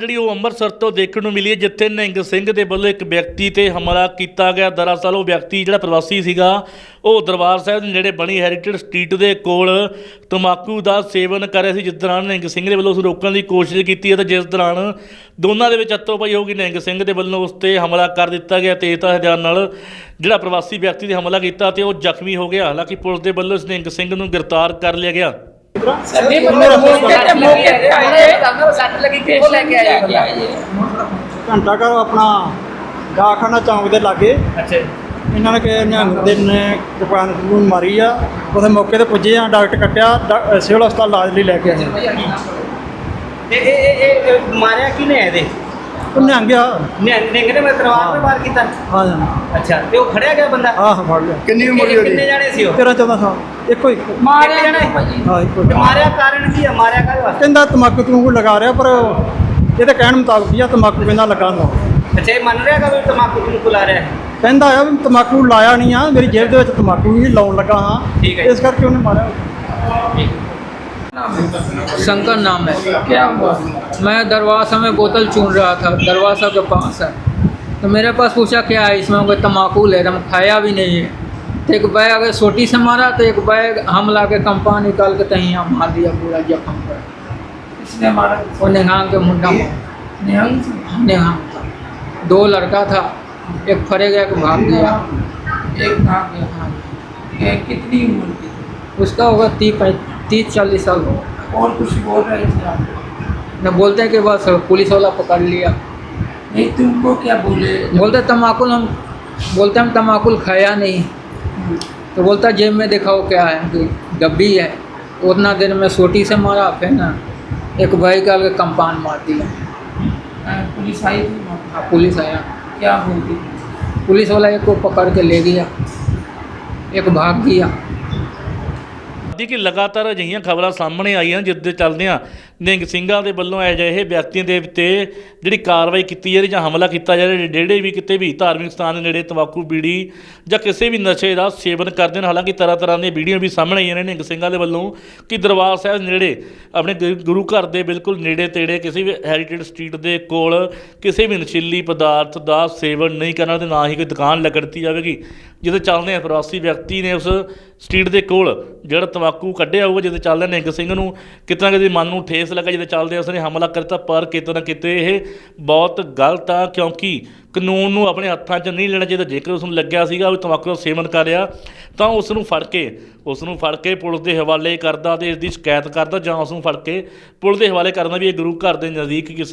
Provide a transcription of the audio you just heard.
ਜਿਹੜੀ ਉਹ ਅੰਮ੍ਰਿਤਸਰ ਤੋਂ ਦੇਖਣ ਨੂੰ ਮਿਲੀ ਹੈ, ਜਿੱਥੇ ਨਿਹੰਗ ਸਿੰਘ ਦੇ ਵੱਲੋਂ ਇੱਕ ਵਿਅਕਤੀ ਤੇ ਹਮਲਾ ਕੀਤਾ ਗਿਆ। ਦਰਅਸਲ ਉਹ ਵਿਅਕਤੀ ਜਿਹੜਾ ਪ੍ਰਵਾਸੀ ਸੀਗਾ, ਉਹ ਦਰਬਾਰ ਸਾਹਿਬ ਦੇ ਨੇੜੇ ਬਣੀ ਹੈਰੀਟੇਜ ਸਟਰੀਟ ਦੇ ਕੋਲ ਤਮਾਕੂ ਦਾ ਸੇਵਨ ਕਰ ਰਿਹਾ ਸੀ, ਜਿਸ ਦੌਰਾਨ ਨਿਹੰਗ ਸਿੰਘ ਦੇ ਵੱਲੋਂ ਉਸ ਰੋਕਣ ਦੀ ਕੋਸ਼ਿਸ਼ ਕੀਤੀ ਹੈ ਤੇ ਜਿਸ ਦੌਰਾਨ ਦੋਨਾਂ ਦੇ ਵਿੱਚ ਹੱਥੋਂ-ਪਾਈ ਹੋ ਗਈ ਨਿਹੰਗ ਸਿੰਘ ਦੇ ਵੱਲੋਂ ਉਸ ਤੇ ਹਮਲਾ ਕਰ ਦਿੱਤਾ ਗਿਆ ਤੇਜ਼ਧਾਰ ਹਥਿਆਰ ਨਾਲ ਜਿਹੜਾ ਪ੍ਰਵਾਸੀ ਵਿਅਕਤੀ ਤੇ ਹਮਲਾ ਕੀਤਾ ਤੇ ਉਹ ਜ਼ਖਮੀ ਹੋ ਗਿਆ। ਹਾਲਾਂਕਿ ਪੁਲਿਸ ਦੇ ਵੱਲੋਂ ਇਸ ਨਿਹੰਗ ਸਿੰਘ ਨੂੰ ਗ੍ਰਿਫਤਾਰ ਕਰ ਲਿਆ ਗਿਆ। ਨਹੀਂ ਮੌਕੇ ਤੇ ਮੌਕੇ ਤੇ ਆਏ ਲੱਗੀ ਕਿੱਥੋਂ ਲੈ ਕੇ ਆਏ ਬੰਦਾ ਘੰਟਾ ਘਰ ਆਪਣਾ ਡਾਕਖਾਨਾ ਚੌਂਕ ਦੇ ਲਾਗੇ। ਅੱਛਾ ਇਹਨਾਂ ਨੇ ਕਿ ਨਿਹੰਗ ਦੇ ਨੇ ਦੁਕਾਨ ਨੂੰ ਮਾਰੀ ਆ। ਉਹਦੇ ਮੌਕੇ ਤੇ ਪੁੱਜੇ ਆ ਡਾਕਟਰ ਕੱਟਿਆ ਸਿਵਲ ਹਸਪਤਾਲ ਇਲਾਜ ਲਈ ਲੈ ਕੇ ਆਏ ਇਹ ਇਹ ਇਹ- ਇਹ ਮਾਰਿਆ ਕਿਨੇ ਇਹਦੇ? ਨਿਹੰਗ ਆ ਨਿੰਗ ਨੇ ਮੈਂ ਤਲਵਾਰ ਨਾਲ ਵਾਰ ਕੀਤਾ। ਆ ਜਾਣਾ ਅੱਛਾ ਤੇ ਉਹ ਖੜਿਆ ਗਿਆ ਬੰਦਾ? ਆਹ ਫੜ ਲਿਆ। ਕਿੰਨੀ ਉਮਰ ਦੀ ਕਿੰਨੇ ਜਾਣੇ ਸੀ ਉਹ? 13 14 ਸਾਲ। ਇੱਕੋ ਇੱਕ ਮਾਰਿਆ ਜਾਣੇ ਹਾਂ ਇੱਕੋ ਤੇ ਇੱਕ। ਮਾਰਿਆ ਕਾਰਨ ਕੀ ਆ? ਮਾਰਿਆ ਕਾਹਦੇ ਵਾਸਤੇ? ਕਹਿੰਦਾ ਤਮਾਕੂ ਤਮੂਕੂ ਲਗਾ ਰਿਹਾ ਪਰ ਇਹਦੇ ਕਹਿਣ ਮੁਤਾਬਕ ਹੀ ਆ ਤਮਾਕੂ ਕਹਿੰਦਾ ਲੱਗਾ ਨਾ ਅੱਛਾ ਇਹ ਮੰਨ ਰਿਹਾ ਕਿ ਵੀ ਤਮਾਕੂ ਨੂੰ ਕੁਲਾ ਰਿਹਾ? ਹੈ ਕਹਿੰਦਾ ਆ ਵੀ ਤਮਾਕੂ ਲਾਇਆ ਨਹੀਂ ਆ ਮੇਰੀ ਜੇਬ ਦੇ ਵਿੱਚ ਤਮਾਕੂ ਵੀ ਲਾਉਣ ਲੱਗਾ ਹਾਂ। ਠੀਕ ਹੈ। ਇਸ ਕਰਕੇ ਉਹਨੇ ਮਾਰਿਆ। शंकर नाम है। क्या हुआ? मैं दरवाज़ा में बोतल चुन रहा था दरवाज़ा के पास है। तो मेरे पास पूछा क्या है इसमें? कोई तम्बाकू ले रहा खाया भी नहीं है। तो एक बैग अगर सोटी से मारा तो एक बैग हम ला के कंपा निकाल के तहीं मार दिया पूरा जख्म पर। इसने मारा? वो निगाह के मुंडा में। निहंग? था। दो लड़का था एक फरे गया एक भाग गया। एक भाग गया। हाँ। कितनी उम्र की उसका होगा तीस तीस चालीस साल हो और कुछ बोल रहे थे न बोलते हैं कि बस पुलिस वाला पकड़ लिया। नहीं तुमको क्या बोले? बोलते तमाकुल हम बोलते हम तमाकुल खाया नहीं। तो बोलता जेब में दिखाओ क्या है कि डब्बी है। उतना देर में सोटी से मारा फिर ना एक भाई का के कंपान मार दिया। पुलिस आई थी? हाँ, पुलिस आया। क्या थी? पुलिस वाला एक को पकड़ के ले गया। एक भाग गया। ਦੀ ਕਿ ਲਗਾਤਾਰ ਅਜਿਹੀਆਂ ਖਬਰਾਂ ਸਾਹਮਣੇ ਆਈਆਂ ਜਿਸ ਦੇ ਚੱਲਦਿਆਂ ਨਿਹੰਗ ਸਿੰਘਾਂ ਦੇ ਵੱਲੋਂ ਅਜਿਹੇ ਵਿਅਕਤੀਆਂ ਦੇ ਉੱਤੇ ਜਿਹੜੀ ਕਾਰਵਾਈ ਕੀਤੀ ਜਾ ਰਹੀ ਜਾਂ ਹਮਲਾ ਕੀਤਾ ਜਾ ਰਿਹਾ, ਜਿਹੜੇ ਵੀ ਕਿਤੇ ਵੀ ਧਾਰਮਿਕ ਸਥਾਨ ਦੇ ਨੇੜੇ ਤੰਬਾਕੂ, ਬੀੜੀ ਜਾਂ ਕਿਸੇ ਵੀ ਨਸ਼ੇ ਦਾ ਸੇਵਨ ਕਰਦੇ ਨੇ, ਹਾਲਾਂਕਿ ਤਰ੍ਹਾਂ ਤਰ੍ਹਾਂ ਦੀਆਂ ਵੀਡੀਓ ਵੀ ਸਾਹਮਣੇ ਆਈਆਂ ਨੇ ਨਿਹੰਗ ਸਿੰਘਾਂ ਦੇ ਵੱਲੋਂ ਕਿ ਦਰਬਾਰ ਸਾਹਿਬ ਨੇੜੇ, ਆਪਣੇ ਗੁਰੂ ਘਰ ਦੇ ਬਿਲਕੁਲ ਨੇੜੇ ਤੇੜੇ ਕਿਸੇ ਵੀ ਹੈਰੀਟੇਜ ਸਟਰੀਟ ਦੇ ਕੋਲ ਕਿਸੇ ਵੀ ਨਸ਼ੀਲੀ ਪਦਾਰਥ ਦਾ ਸੇਵਨ ਨਹੀਂ ਕਰਨਾ ਤੇ ਨਾ ਹੀ ਕੋਈ ਦੁਕਾਨ ਲੱਗਣਤੀ ਜਾਵੇਗੀ। ਜਿਹਦੇ ਚੱਲਦੇ ਆ ਪ੍ਰਵਾਸੀ ਵਿਅਕਤੀ ਨੇ ਉਸ ਸਟਰੀਟ ਦੇ ਕੋਲ ਜਿਹੜਾ ਤੰਬਾਕੂ ਕੱਢਿਆ ਹੋਊਗਾ, ਜਿਹਦੇ ਚੱਲਦੇ ਨਿਹੰਗ ਸਿੰਘ ਨੂੰ ਕਿਤਨਾ ਕਿਤੇ ਮਨ ਨੂੰ ਠੇਸ ਲੱਗਾ ਜਿਹਦੇ ਚੱਲਦੇ ਉਸਨੇ ਹਮਲਾ ਕਰਤਾ, ਪਰ ਕਿਤੇ ਨਾ ਕਿਤੇ ਇਹ ਬਹੁਤ ਗਲਤ ਆ, ਕਿਉਂਕਿ ਕਾਨੂੰਨ ਨੂੰ ਆਪਣੇ ਹੱਥਾਂ 'ਚ ਨਹੀਂ ਲੈਣਾ ਚਾਹੀਦਾ। ਜੇਕਰ ਉਸ ਨੂੰ ਲੱਗਿਆ ਸੀਗਾ ਵੀ ਤੰਬਾਕੂ ਦਾ ਸੇਵਨ ਕਰ ਰਿਹਾ, ਤਾਂ ਉਸ ਨੂੰ ਫੜ ਕੇ ਉਸ ਨੂੰ ਫੜ ਕੇ ਪੁਲਿਸ ਦੇ ਹਵਾਲੇ ਕਰਦਾ ਤੇ ਇਸ ਦੀ ਸ਼ਿਕਾਇਤ ਕਰਦਾ, ਜਾਂ ਉਸ ਨੂੰ ਫੜ ਕੇ ਪੁਲਿਸ ਦੇ ਹਵਾਲੇ ਕਰਨਾ ਵੀ ਇਹ ਗੁਰੂ ਘਰ ਦੇ ਨਜ਼ਦੀਕ ਕਿਸੇ